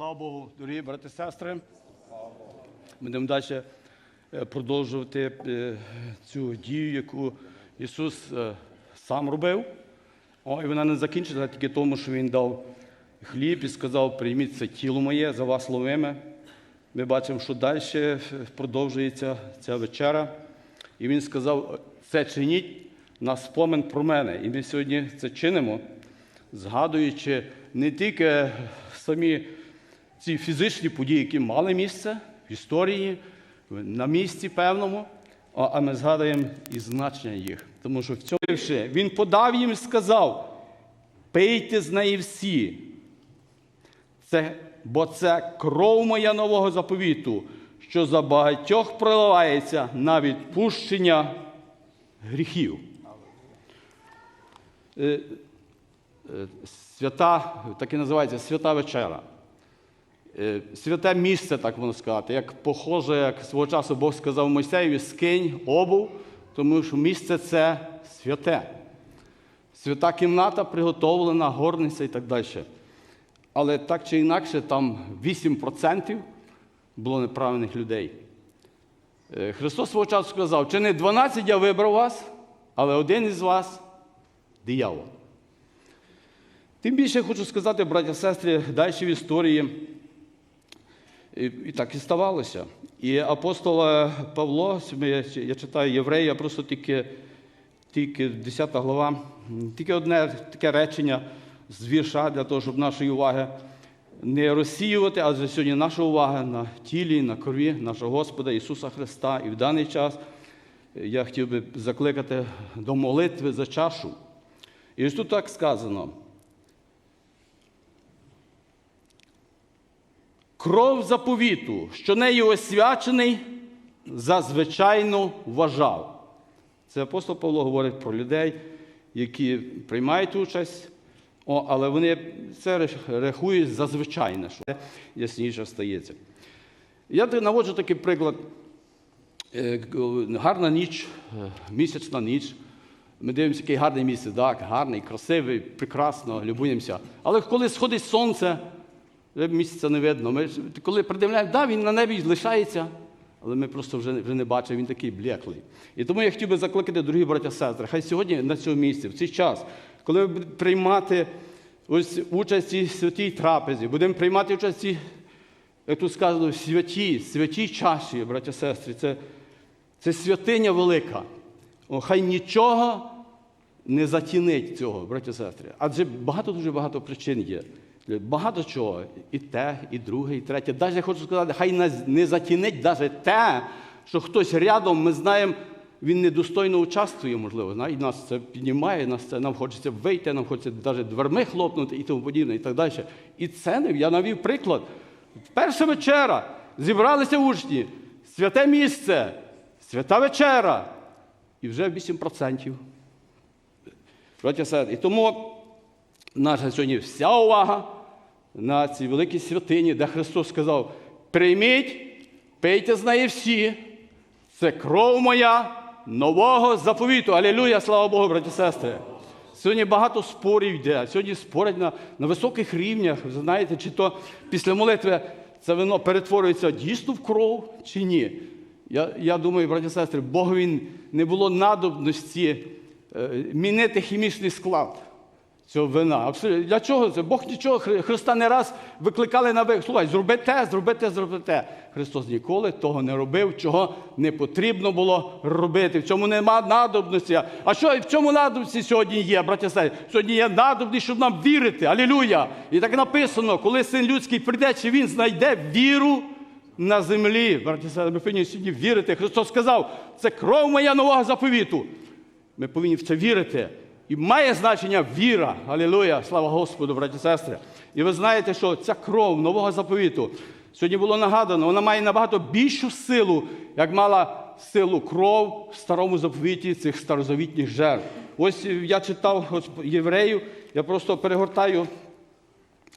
Слава Богу, дорогі брати і сестри. Будемо далі е, продовжувати е, цю дію, яку Ісус е, сам робив. О, і вона не закінчиться тільки тому, що Він дав хліб і сказав, прийміть це тіло моє за вас ловиме. Ми бачимо, що далі продовжується ця вечера. І він сказав, це чиніть на спомин про мене. І ми сьогодні це чинимо, згадуючи не тільки самі ці фізичні події, які мали місце в історії, на місці певному, а ми згадуємо і значення їх. Тому що в цьому він подав їм і сказав: пийте з неї всі. Це, бо це кров моя нового заповіту, що за багатьох проливається на відпущення гріхів. Е, е, Свята, так і називається свята вечера. Е, Святе місце, так можна сказати, як похоже, як свого часу Бог сказав Мойсеєві, скинь обув, тому що місце це святе. Свята кімната приготовлена, горниця і так далі. Але так чи інакше, там 8% було неправильних людей. Е, Христос свого часу сказав, чи не 12 я вибрав вас, але один із вас диявол. Тим більше я хочу сказати, браття сестри, далі в історії. І, так і ставалося. І апостол Павло, я, я читаю єврея, просто тільки, тільки 10 глава, тільки одне таке речення з вірша для того, щоб нашої уваги не розсіювати, адже сьогодні наша увага на тілі, на крові нашого Господа Ісуса Христа. І в даний час я хотів би закликати до молитви за чашу. І ось тут так сказано. Кров заповіту, що нею освячений, зазвичайно вважав. Це апостол Павло говорить про людей, які приймають участь, о, але вони це рахують за звичайне, що ясніше стається. Я наводжу такий приклад. Е, Гарна ніч, е, місячна ніч. Ми дивимося, який гарний місяць, так, гарний, красивий, прекрасно, любуємося. Але коли сходить сонце, місяця не видно. Ми, коли придивляємо, да, він на небі лишається, але ми просто вже, вже не бачимо, він такий блеклий. І тому я хотів би закликати, дорогі браття сестри, хай сьогодні на цьому місці, в цей час, коли будемо приймати ось участь у святій трапезі, будемо приймати участь як тут сказано, святій, святій чаші, браття сестри, це, це святиня велика. О, хай нічого не затінить цього, браття сестри. Адже багато дуже багато причин є. Багато чого. І те, і друге, і третє. Навіть я хочу сказати, хай не затінить навіть те, що хтось рядом, ми знаємо, він недостойно участвує, можливо. І нас це піднімає, нас це, нам хочеться вийти, нам хочеться навіть дверми хлопнути і тому подібне, і так далі. І це не я навів приклад. Перша вечера зібралися учні, святе місце, свята вечера. І вже 8%. Браття сестри, І тому наша сьогодні вся увага на цій великій святині, де Христос сказав: прийміть, пийте з неї всі, це кров моя нового заповіту. Алілюя, слава Богу, браті сестри. Сьогодні багато спорів йде. Сьогодні спорять на, на високих рівнях. Ви знаєте, чи то після молитви це вино перетворюється дійсно в кров, чи ні. Я я думаю, браті і сестри, Богові не було надобності е, мінити хімічний склад цього вина. Для чого це? Бог нічого, Христа не раз викликали на вик. Слухай, зроби те, зроби те, зроби те. Христос ніколи того не робив, чого не потрібно було робити. В цьому нема надобності. А що в цьому надобності сьогодні є, браті і сестри? Сьогодні є надобність, щоб нам вірити. Алілюя! І так написано, коли син людський прийде, чи він знайде віру на землі. Браті сестри, ми повинні сьогодні вірити. Христос сказав, це кров моя нового заповіту. Ми повинні в це вірити. І має значення віра. Алілуя! Слава Господу, браті і сестри. І ви знаєте, що ця кров нового заповіту сьогодні було нагадано, вона має набагато більшу силу, як мала силу кров в старому заповіті цих старозавітніх жертв. Ось я читав євреїв, я просто перегортаю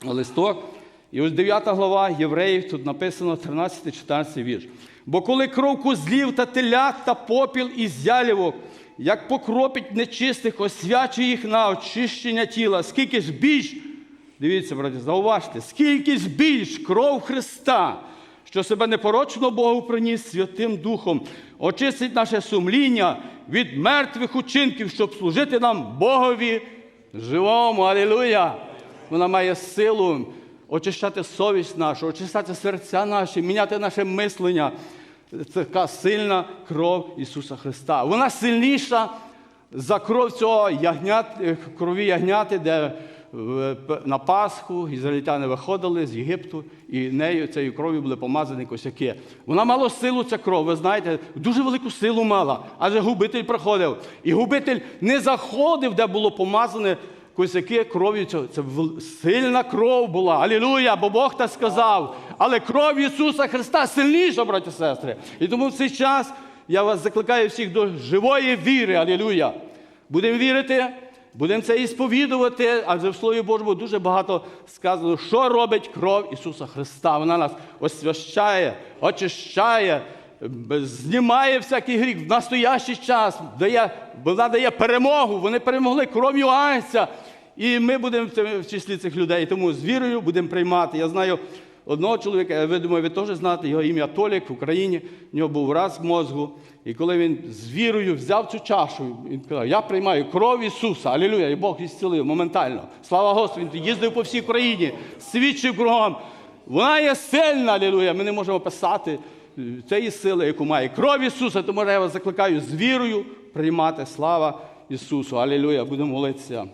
листок. І ось 9 глава Євреїв, тут написано 13-14 вірш. Бо коли кров козлів та телят та попіл із ялівок, як покропить нечистих, освячує їх на очищення тіла, скільки ж більш Дивіться, браті, зауважте, скільки ж більш кров Христа, що себе непорочно Богу приніс Святим Духом, очистить наше сумління від мертвих учинків, щоб служити нам Богові живому. Алілуя! Вона має силу очищати совість нашу, очищати серця наші, міняти наше мислення. Така сильна кров Ісуса Христа. Вона сильніша за кров цього ягнят, е, крові ягняти, де е, на Пасху ізраїльтяни виходили з Єгипту, і нею цією кров'ю були помазані косяки. Вона мала силу, ця кров, ви знаєте, дуже велику силу мала, адже губитель приходив. І губитель не заходив, де було помазане косяки кров'ю. цього. Це сильна кров була. Алілуя! Бо Бог так сказав. Але кров Ісуса Христа сильніша, браті і сестри. І тому в цей час я вас закликаю всіх до живої віри. Алілуя! Будемо вірити, будемо це і сповідувати, адже в Слові Божому дуже багато сказано, що робить кров Ісуса Христа. Вона нас освящає, очищає, знімає всякий гріх в настоящий час, дає, вона дає перемогу. Вони перемогли кров'ю Агнця. І ми будемо в в числі цих людей. Тому з вірою будемо приймати. Я знаю одного чоловіка, я думаю, ви теж знаєте, його ім'я Толік в Україні. В нього був раз мозку. І коли він з вірою взяв цю чашу, він казав, я приймаю кров Ісуса, алілуя, і Бог ісцілив моментально. Слава Господу, він їздив по всій країні, свідчив кругом. Вона є сильна, алілуя. Ми не можемо писати цієї сили, яку має кров Ісуса. Тому я вас закликаю з вірою приймати слава Ісусу. Алілюя! будемо молитися.